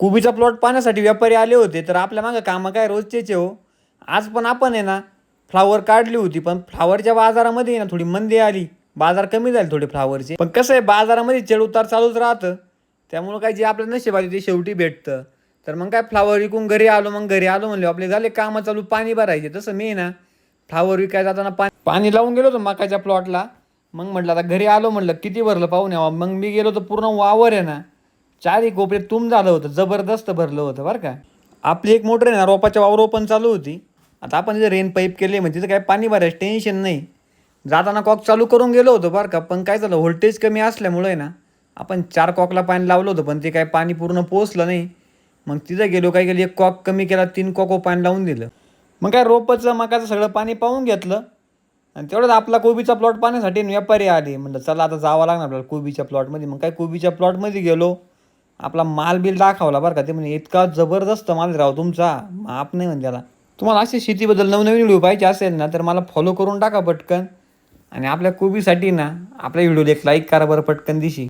कोबीचा प्लॉट पाहण्यासाठी व्यापारी आले होते तर आपल्या मागं कामं काय रोजचे हो. आज पण आपण आहे ना फ्लावर काढली होती पण फ्लावरच्या बाजारामध्ये ना थोडी मंदी आली. बाजार कमी झाले थोडे फ्लावरचे पण कसं आहे बाजारामध्ये चढ उतार चालूच राहतं. त्यामुळं काय जे आपल्या नशीब आली ते शेवटी भेटतं. तर मग काय फ्लावर विकून घरी आलो मग घरी आलो म्हणले आपले झाले कामं चालू पाणी भरायचे. तसं मी आहे ना फ्लावर विकायला जाताना पाणी पाणी लावून गेलो होतो मकाच्या प्लॉटला मग म्हटलं आता घरी आलो म्हटलं किती भरलं पाहून यावा. मग मी गेलो तर पूर्ण वावर आहे ना चारही कोपरे तुम झालं होतं जबरदस्त भरलं होतं बरं का. आपली एक मोटर आहे ना रोपाच्या वावर ओपन चालू होती. आता आपण तिथे रेन पाईप केले म्हणजे तिथं काय पाणी भरायचं टेन्शन नाही. जाताना कॉक चालू करून गेलो होतो बरं का पण काय झालं व्होल्टेज कमी असल्यामुळे ना आपण चार कॉकला पाणी लावलं होतं पण ते काय पाणी पूर्ण पोचलं नाही. मग तिथं गेलो काय केलं एक कॉक कमी केला तीन कॉको पाणी लावून दिलं. मग काय रोपाचं मकाचं सगळं पाणी पाहून घेतलं. आणि तेवढंच आपला कोबीचा प्लॉट पाहण्यासाठी व्यापारी आले. म्हणलं चला आता जावं लागणार आपल्याला कोबीच्या प्लॉटमध्ये मग काय कोबीच्या प्लॉटमध्ये गेलो. आपला माल बिल दाखवला बरं का. ते म्हणजे इतका जबरदस्त माल राव तुमचा. माप नाही म्हणजे त्याला. तुम्हाला असे शेतीबद्दल नवनवीन व्हिडिओ पाहिजे असेल ना तर मला फॉलो करून टाका पटकन. आणि आपल्या कोबीसाठी ना आपल्या व्हिडिओला एक लाईक करा बरं पटकन दिशी.